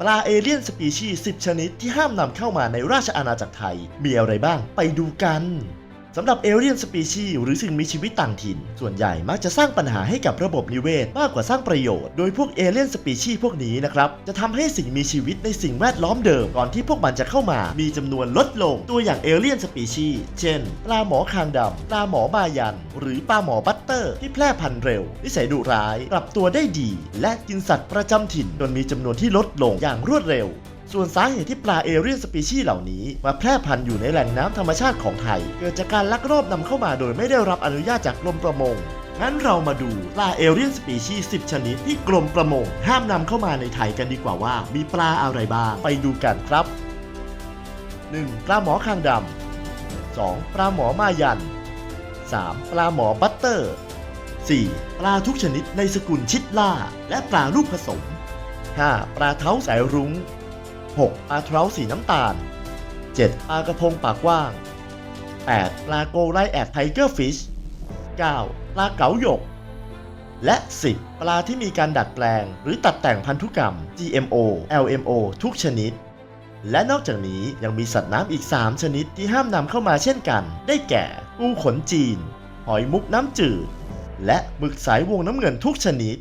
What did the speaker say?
ปลาเอเลี่ยนสปีชีส์10 ชนิดที่ห้ามนำเข้ามาในราชอาณาจักรไทย มีอะไรบ้างไปดูกัน สำหรับเอเลียนสปีชีหรือสิ่งมีชีวิตต่างถิ่น ส่วนใหญ่มักจะสร้างปัญหาให้กับระบบนิเวศ มากกว่าสร้างประโยชน์ โดยพวกเอเลียนสปีชีพวกนี้นะครับ จะทำให้สิ่งมีชีวิตในสิ่งแวดล้อมเดิม ก่อนที่พวกมันจะเข้ามา มีจำนวนลดลง ตัวอย่างเอเลียนสปีชีเช่น ปลาหมอคางดำปลาหมอมายัน หรือปลาหมอบัตเตอร์ ที่แพร่พันธุ์เร็ว นิสัยดุร้าย ปรับตัวได้ดี และกินสัตว์ประจำถิ่นจนมีจำนวนที่ลดลงอย่างรวดเร็ว ส่วนสาเหตุที่ปลาเอเรียนสปีชีส์เหล่านี้มาแพร่พันธุ์อยู่ในแหล่งน้ำธรรมชาติของไทย เกิดจากการลักลอบนำเข้ามาโดยไม่ได้รับอนุญาตจากกรมประมง งั้นเรามาดูปลาเอเรียนสปีชีส์10 ชนิดที่กรมประมง ห้ามนำเข้ามาในไทยกันดีกว่าว่า มีปลาอะไรบ้าง ไปดูกันครับ 1. ปลาหมอคางดำ 2. ปลาหมอมายัน 3. ปลาหมอบัตเตอร์ 4. ปลาทุกชนิดในสกุลชิดล่า และปลาลูกผสม 5. ปลาเท้าสายรุง้ง 6. ปลาเท้าสีน้ำตาล 7. ปลากระพงปากกว้าง 8. ปลาโกไรแอดไทเกอร์ฟิช 9. ปลาเก๋าหยก และ 10 ปลาที่มีการดัดแปลง หรือตัดแต่งพันธุกรรม GMO LMO ทุกชนิด และนอกจากนี้ยังมีสัตว์น้ำอีก 3 ชนิดที่ห้ามนำเข้ามาเช่นกัน ได้แก่ปูขนจีน หอยมุกน้ำจืด และหมึกสายวงน้ำเงินทุกชนิด